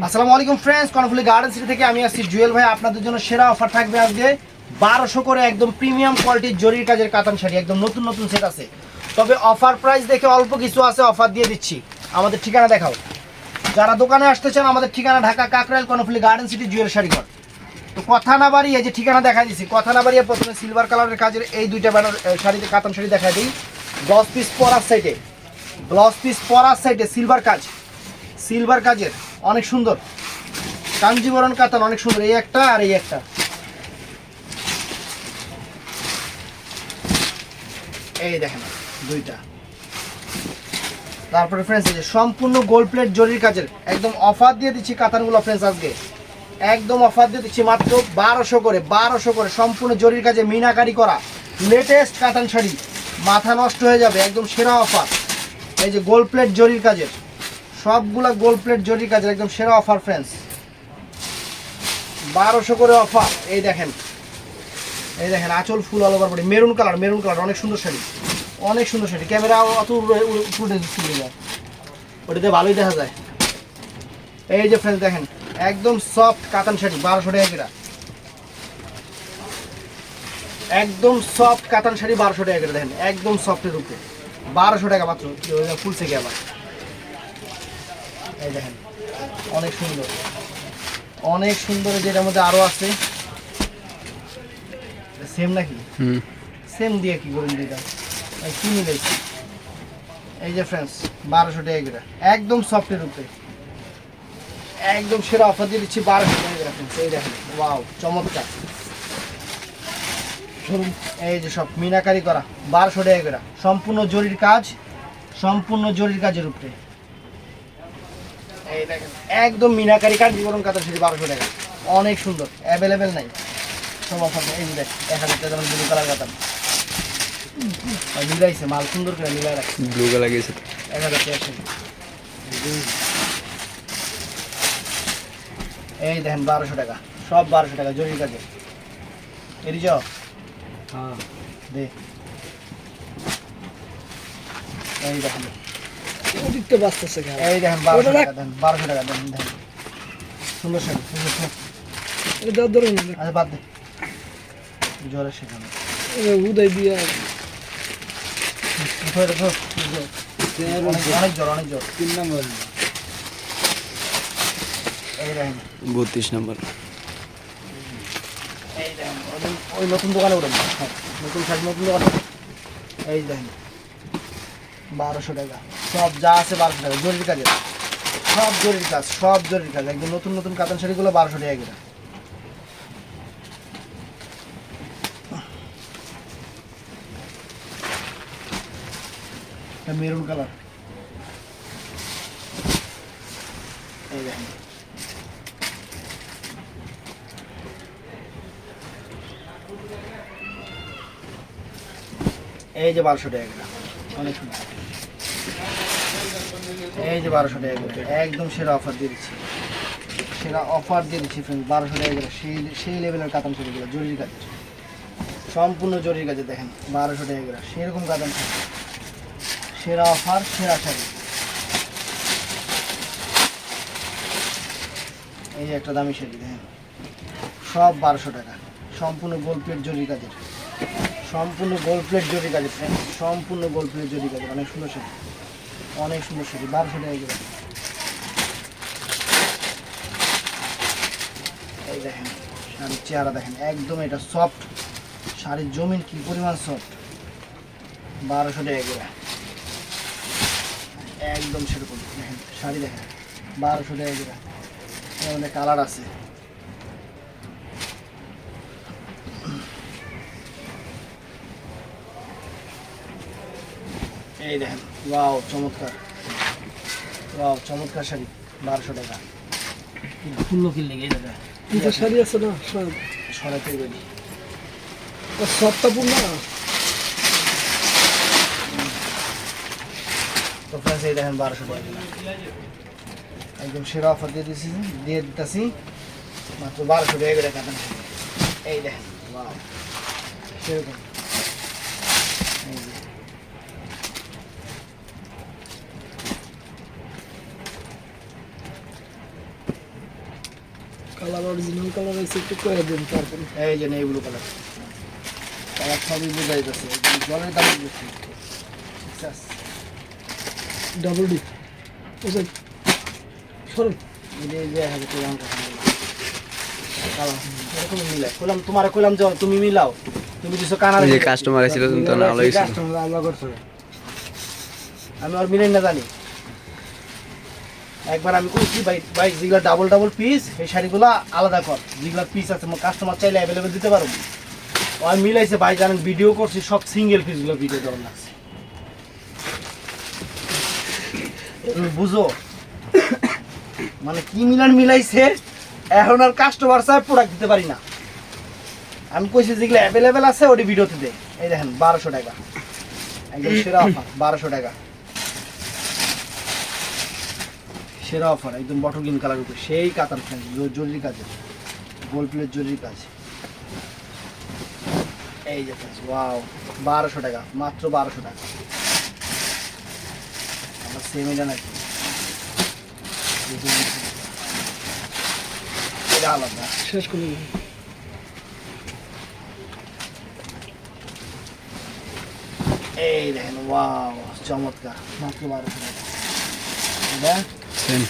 আসসালামু আলাইকুম friends Karnaphuli garden city থেকে আমি আসছি জুয়েল ভাই। আপনাদের জন্য সেরা অফার থাকবে আজকে। বারোশো করে একদম প্রিমিয়াম কোয়ালিটির জরির কাজের কাতান শাড়ি, একদম নতুন নতুন সেট আছে। তবে অফার প্রাইস দেখে অল্প কিছু আছে অফার দিয়ে দিচ্ছি। আমাদের ঠিকানা দেখাও। যারা দোকানে আসতে চান, আমাদের ঠিকানা ঢাকা কাকরাইল কর্নফুলি গার্ডেন সিটি জুয়েল শাড়িঘর। তো কথা না বাড়িয়ে যে ঠিকানা দেখা দিচ্ছি কথা না বাড়িয়ে প্রথমে সিলভার কালারের কাজের এই দুইটা ব্যানার শাড়িতে কাতান শাড়ি দেখা দিই। ব্লাউজ পিস পরার সাইডে ব্লাউজ পিস পরার সাইডে সিলভার কাজ সিলভার কাজের। অনেক সুন্দর। কাঞ্জিবরণ কাতান অনেক সুন্দর। এই একটা আর এই একটা। এই দেখেন, দুইটা। তারপরে ফ্রেন্ডস এই যে সম্পূর্ণ গোল্ড প্লেট জরির কাজের একদম অফার দিয়ে দিচ্ছি কাতানগুলো ফ্রেন্ডস আজকে। একদম অফার দিয়ে দিচ্ছি মাত্র বারোশো করে বারোশো করে সম্পূর্ণ জরির কাজে মিনাকারি করা লেটেস্ট কাতান শাড়ি। মাথা নষ্ট হয়ে যাবে, একদম সেরা অফার এই যে গোল্ড প্লেট জরির কাজের। সবগুলা গোল্ড প্লেট জরির কাজের একদম সেরা অফার ফ্রেন্ডস বারোশো করে অফার এই দেখেন। এই দেখেন, আঁচল full all over body maroon colour maroon colour অনেক সুন্দর শাড়ি। অনেক সুন্দর শাড়ি। ক্যামেরা অত উড়ে- উড়ে যায় ওটাতে ভালোই দেখা যায়। এই যে ফ্রেন্ডস দেখেন, একদম সফট কাতান শাড়ি, বারোশো টাকা কেটা একদম সফট কাতান শাড়ি, বারোশো টাকা করে। দেখেন, একদম সফটের উপরে। বারোশো টাকা মাত্র। ফুল থেকে আবার। এই দেখেন অনেক সুন্দর। অনেক সুন্দর যেটার মধ্যে আরও আছে। সেম নাকি? হুম। সেম দিয়ে কি করুন দিদা কি? মিলাইছি এই যে ফ্রেন্ডস বারোশো টাকা করে। একদম সফটের উপরে। একদম সেরা অফার দিয়ে দিচ্ছি বারোশো টাকা করে ফ্রেন্ডস এই দেখেন ওয়াও চমৎকার। এই যে সব মিনাকারি করা বারোশো টাকা করে। সম্পূর্ণ জরির কাজ সম্পূর্ণ জরির কাজের উপরে। এই দেখেন একদম মিনাকারি কাজ জীবন কাতার সেটি বারোশো টাকা। অনেক সুন্দর অ্যাভেলেবেল নাই। সব এই দেখ এক হাজার টাকা যেমন ব্লু কালার কাতান মিলাইছে মাল সুন্দর করে মিলাই রাখছে। ব্লু কালার গেছে এক হাজার টাকা এই দেখেন বারোশো টাকা। সব বারোশো টাকা জরির কাজে। এরি যাও। হ্যাঁ। দে। এই দেখেন। অতিরিক্ত বাঁচতেছে এই দেখেন বারোশো টাকা দেন বারোশো টাকা দেন শাড়ি সুন্দর শাড়ি। এটা ধরুন আচ্ছা বাদ দে। জ্বরের সেখানে উদয় দিয়া অনেক জ্বর অনেক জ্বর তিন নম্বর। এই দেখেন। বত্রিশ নম্বর। এই দেখেন ওই- ওই নতুন দোকানে উঠেন। হ্যাঁ, নতুন শাড়ি নতুন দোকানে এই দেখেন। বারোশো টাকা। সব যা আছে বারোশো টাকা, জরির কাজের। সব জরির কাজ, সব জরির কাজ। একদম নতুন নতুন কাতান শাড়িগুলো বারোশো টাকা করে। Maroon colour. এই এই যে বারোশো টাকা এই যে বারোশো টাকা একদম সেরা অফার দিয়ে দিচ্ছি। সেরা অফার দিয়ে দিচ্ছি ফ্রেন্ড বারোশো টাকা সেই সেই লেভেলের কাতান শাড়িগুলো জরির কাজ। সম্পূর্ণ জরির কাজে দেখেন, বারোশো টাকা সেরকম কাতান সেরা অফার সেরা শাড়ি এই যে একটা দামি শাড়ি, দেখেন। সব বারোশো টাকা। সম্পূর্ণ গোল প্লেট জরির কাজের। সম্পূর্ণ গোল প্লেট জরি কাজে সম্পূর্ণ গোল প্লেট জরি কাজে অনেক সুন্দর শাড়ি অনেক সুন্দর শাড়ি বারোশো টাকা করে এই দেখেন শাড়ির চেহারা দেখেন। একদম এটা সফট শাড়ির জমিন কি পরিমাণ সফট বারোশো টাকা করে একদম সেরকম। দেখেন শাড়ি দেখেন। বারোশো টাকা করে মধ্যে কালার আছে। এই দেখেন ওয়াও চমৎকার। ওয়াও চমৎকার শাড়ি বারোশো টাকা। ফুল্লো কিনলে গিয়ে দাদা শাড়ি আছে না সব। সরাতে বেরি সবটা পূর্ণ। তো ফ্রেন্ডস এই দেখেন বারোশো টাকা। একদম সেরা অফার দিয়ে দিয়েছি দিয়ে দিতেছি। মাত্র বারোশো টাকা করে এই দেখেন ওয়াও সেরকম। এই যে। কালার অরিজিনাল কালার আছে একটু করে দিন তারপরে। এই যে নেই ব্লু কালার। কালার সবই বোঝা যাচ্ছে জলের দাম বেশি বিশ্বাস। ডাবল ডি বুঝলেন এই এই কইলাম যে তুমি মিলাও। তুমি দিছো কানারে যে কাস্টমার ছিল তো না ভালো হয়েছিল আমি আর মিলাই না জানি। একবার আমি কইছি, ভাই ভাই, যেগুলো ডাবল ডাবল পিস এই শাড়িগুলো আলাদা কর। যেগুলো পিস আছে কাস্টমার চাইলে অ্যাভেলেবেল দিতে পারব আমি মিলাইছে, ভাই, জানেন ভিডিও করছি, সব সিঙ্গেল পিসগুলো ভিডিও দেওয়ার লাগছে। বুঝো? মানে কি মিলান মিলাইছে? এখন আর কাস্টমার চাই প্রোডাক্ট দিতে পারি না। আমি কইছি, যেগুলো অ্যাভেলেবেল আছে, ওটি ভিডিওতে দেয় এই দেখেন, বারোশো টাকা। একদম সেরা অফার বারোশো টাকা। সেরা অফার একদম বটল গ্রিন কালার উপরে। সেই কাতার ফ্যান জরুরি কাজে গোল প্লেট জরুরি কাজ। এই যে ওয়াও বারোশো টাকা মাত্র বারোশো টাকা। আমার সেম এটা নাকি? এটা আলাদা। শেষ করে এই দেখেন ওয়াও চমৎকার মাত্র বারোশো টাকা। দিন।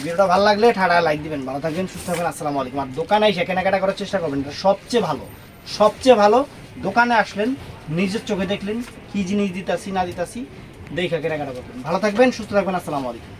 ভিডিওটা ভালো লাগলে ঠাড়া লাইক দিবেন। ভালো থাকবেন, সুস্থ থাকবেন, আসসালামু আলাইকুম। আর দোকানে এসে কেনাকাটা করার চেষ্টা করবেন, এটা সবচেয়ে ভালো। সবচেয়ে ভালো, দোকানে আসলেন, নিজের চোখে দেখলেন কী জিনিস দিতাছি, না দিতাছি, দেখে কেনাকাটা করবেন। ভালো থাকবেন, সুস্থ থাকবেন, আসসালামু আলাইকুম।